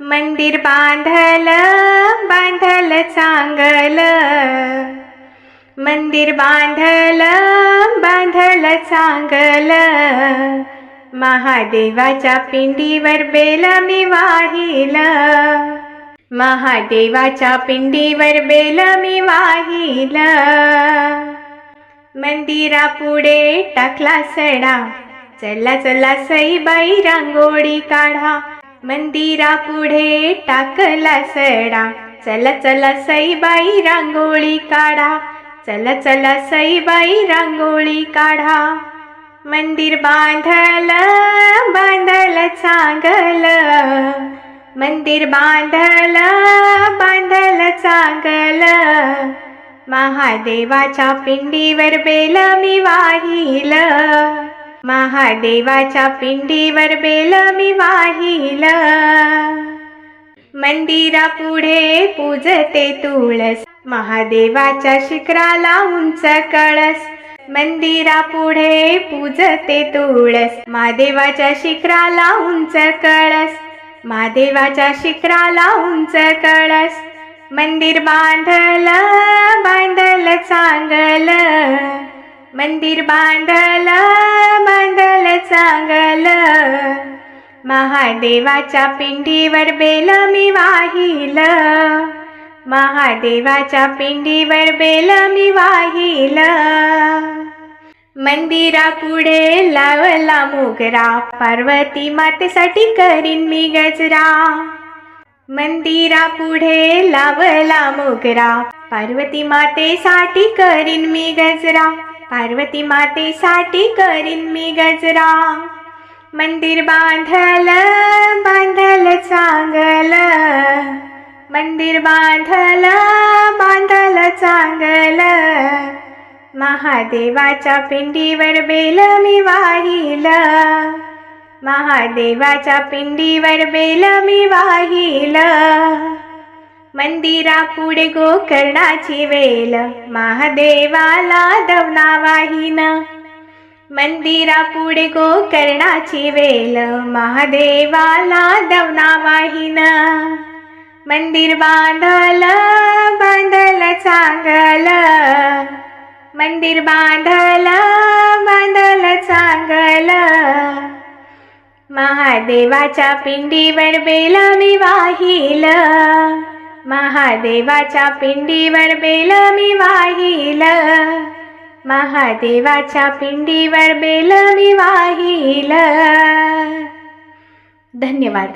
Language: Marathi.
मंदिर बांधल बांधल चांगल. मंदिर बांधल बांधल चांगल. महादेवाच्या पिंडीवर बेल मी वाहिल. महादेवाच्या पिंडीवर बेल मी वाहिल. मंदिरा पुढे टाकला सडा. चला चला सईबाई रांगोळी काढा. मंदिरा पुढे टाकला सडा. चला चला सईबाई रांगोळी काढा. चला चला सईबाई रांगोळी काढा. मंदिर बांधल बांधल चांगल. मंदिर बांधल बांधल चांगल. महादेवाच्या पिंडीवर बेल मी वाही. महादेवाच्या पिंडीवर बेल मी वाहिलं. मंदिरा पुढे पूजते तुळस. महादेवाच्या शिखराला उंच कळस. मंदिरा पुढे पूजते तुळस. महादेवाच्या शिखराला उंच कळस. महादेवाच्या शिखराला उंच कळस. मंदिर बांधल बांधल चांगलं. मंदिर बांधलं बांधलं चांगलं. महादेवाच्या पिंडीवर बेल मी वाहिल. महादेवाच्या पिंडीवर बेल मी वाहिल. मंदिरा पुढे लावला मोगरा पार्वती मातेसाठी करीन मी गजरा. मंदिरा पुढे लावला मोगरा पार्वती मातेसाठी करीन मी गजरा. पार्वती मातेसाठी करीन मी गजरा मंदिर बांधल बांधल चांगल. मंदिर बांधल बांधल चांगल. महादेवाच्या पिंडीवर बेल मी वाहिल. महादेवाच्या पिंडीवर बेल मी वाहिल. मंदिरा पुढे गोकर्णाची वेल. महादेवाला दवना वाहिन. मंदिरा पुढे गोकर्णाची वेल. महादेवाला दवना वाहिन. मंदिर बांधल बांधल चांगल. मंदिर बांधल बांधल चांगल. महादेवाच्या पिंडीवर बेला मी वाहिलं. महादेवाच्या पिंडीवर बेल मी वाहिल. महादेवाच्या पिंडीवर बेल मी वाहिल. धन्यवाद.